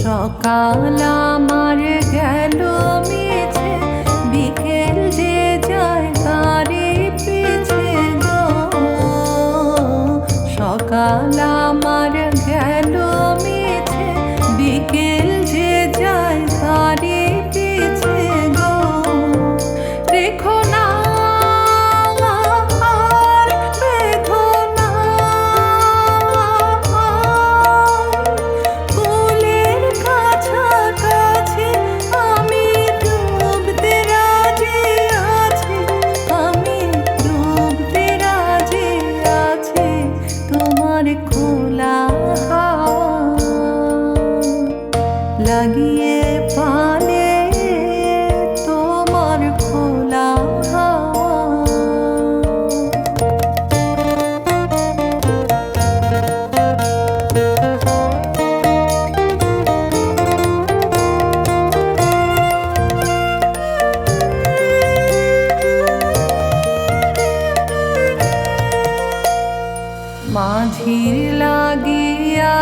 সকাল আমার গেল মিছে বিকেল যে যায় তারে পিছে সকাল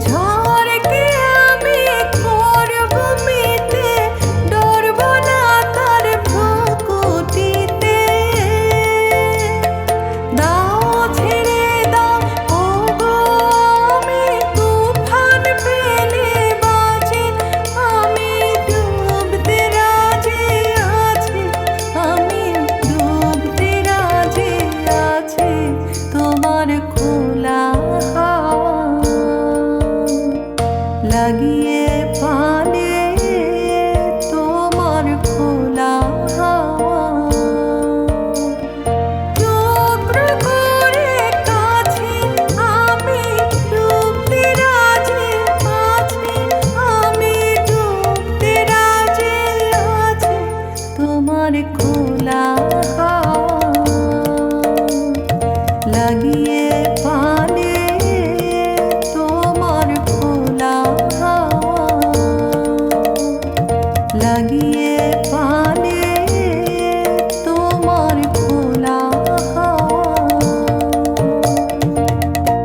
Ciao.